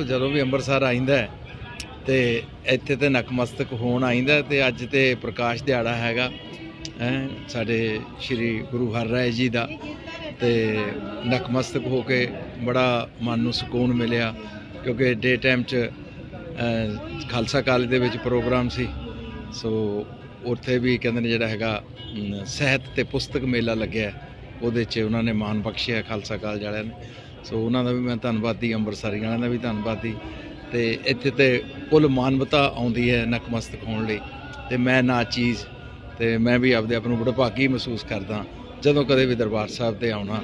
ਦੇਖੋ ਜਦੋਂ ਵੀ ਅੰਮ੍ਰਿਤਸਰ ਆਇਂਦਾ ਹੈ, ਤੇ ਇੱਥੇ ਤੇ ਨਕਮਸਤਕ ਹੋਣ ਆਇਂਦਾ ਹੈ ਤੇ ਅੱਜ ਤੇ ਪ੍ਰਕਾਸ਼ ਦਿਹਾੜਾ ਹੈਗਾ ਹੈਂ ਸਾਡੇ ਸ੍ਰੀ ਗੁਰੂ ਹਰਿਰਾਏ ਜੀ ਦਾ ਤੇ ਨਕਮਸਤਕ ਹੋ ਕੇ ਬੜਾ ਮਨ ਨੂੰ ਸਕੂਨ ਮਿਲਿਆ ਕਿਉਂਕਿ ਡੇ ਟਾਈਮ 'ਚ ਖਾਲਸਾ ਕਾਲਜ ਦੇ ਵਿੱਚ ਪ੍ਰੋਗਰਾਮ ਸੀ ਸੋ ਉੱਥੇ ਵੀ ਕਹਿੰਦੇ ਨੇ ਜਿਹੜਾ ਹੈਗਾ ਅਮ, ਸਾਹਿਤ ਤੇ ਪੁਸਤਕ ਮੇਲਾ ਲੱਗਿਆ ਉਹਦੇ 'ਚ ਉਹਨਾਂ ਨੇ ਮਾਣ ਬਖਸ਼ਿਆ ਖਾਲਸਾ ਕਾਲਜ ਵਾਲਿਆਂ ਨੇ। ਸੋ ਉਹਨਾਂ ਦਾ ਵੀ ਮੈਂ ਧੰਨਵਾਦੀ ਅੰਮ੍ਰਿਤਸਰੀ ਵਾਲਿਆਂ ਦਾ ਵੀ ਧੰਨਵਾਦੀ। ਤੇ ਇੱਥੇ ਤੇ ਕੁੱਲ ਮਾਨਵਤਾ ਆਉਂਦੀ ਹੈ ਨਕਮਸਤਕ ਹੋਣ ਲਈ। ਤੇ ਮੈਂ ਨਾ ਚੀਜ਼, ਤੇ ਮੈਂ ਵੀ ਆਪਦੇ ਆਪ ਨੂੰ ਬੜਭਾਗੀ ਮਹਿਸੂਸ ਕਰਦਾ ਜਦੋਂ ਕਦੇ ਵੀ ਦਰਬਾਰ ਸਾਹਿਬ ਤੇ ਆਉਣਾ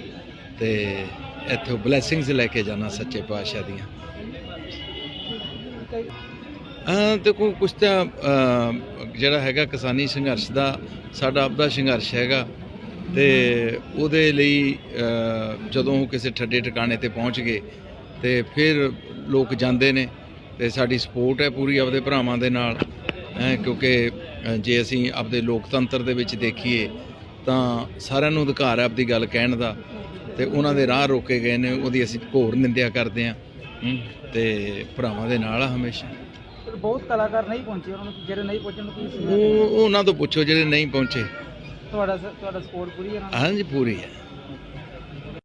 ਤੇ ਇੱਥੋਂ ਬਲੇਸਿੰਗਸ ਲੈ ਕੇ ਜਾਣਾ ਸੱਚੇ ਪਾਤਸ਼ਾਹ ਦੀਆਂ। ਹਾਂ ਦੇਖੋ ਕੁਛ ਤਾਂ ਜਿਹੜਾ ਹੈਗਾ ਕਿਸਾਨੀ ਸੰਘਰਸ਼ ਦਾ, ਸਾਡਾ ਆਪਦਾ ਸੰਘਰਸ਼ ਹੈਗਾ। ਤੇ ਉਹਦੇ ਲਈ ਜਦੋਂ ਉਹ ਕਿਸੇ ਠੱਡੇ ਟਿਕਾਣੇ ਤੇ ਪਹੁੰਚ ਗਏ ਤੇ ਫਿਰ ਲੋਕ ਜਾਂਦੇ ਨੇ ਤੇ ਸਾਡੀ ਸਪੋਰਟ ਹੈ ਪੂਰੀ ਆਪਦੇ ਭਰਾਵਾਂ ਦੇ ਨਾਲ ਹੈਂ, ਕਿਉਂਕਿ ਜੇ ਅਸੀਂ ਆਪਦੇ ਲੋਕਤੰਤਰ ਦੇ ਵਿੱਚ ਦੇਖੀਏ ਤਾਂ ਸਾਰਿਆਂ ਨੂੰ ਅਧਿਕਾਰ ਹੈ ਆਪਦੀ ਗੱਲ ਕਹਿਣ ਦਾ ਤੇ ਉਹਨਾਂ ਦੇ ਰਾਹ ਰੋਕੇ ਗਏ ਨੇ ਉਹਦੀ ਅਸੀਂ ਘੋਰ ਨਿੰਦਿਆ ਕਰਦੇ ਹਾਂ। ਹਮ, ਤੇ ਭਰਾਵਾਂ ਦੇ ਨਾਲ ਆ ਹਮੇਸ਼ਾ। ਪਰ ਬਹੁਤ ਕਲਾਕਾਰ ਨਹੀਂ ਪਹੁੰਚੇ ਉਹਨਾਂ ਨੂੰ ਜਿਹੜੇ ਨਹੀਂ ਪਹੁੰਚਣ ਨੂੰ ਕੀ ਉਹ ਉਹਨਾਂ ਤੋਂ ਪੁੱਛੋ ਜਿਹੜੇ ਨਹੀਂ ਪਹੁੰਚੇ। ਤੁਹਾਡਾ ਤੁਹਾਡਾ ਸਪੋਰਟ ਪੂਰੀ ਹੈ ਨਾ? ਹਾਂਜੀ ਪੂਰੀ ਹੈ।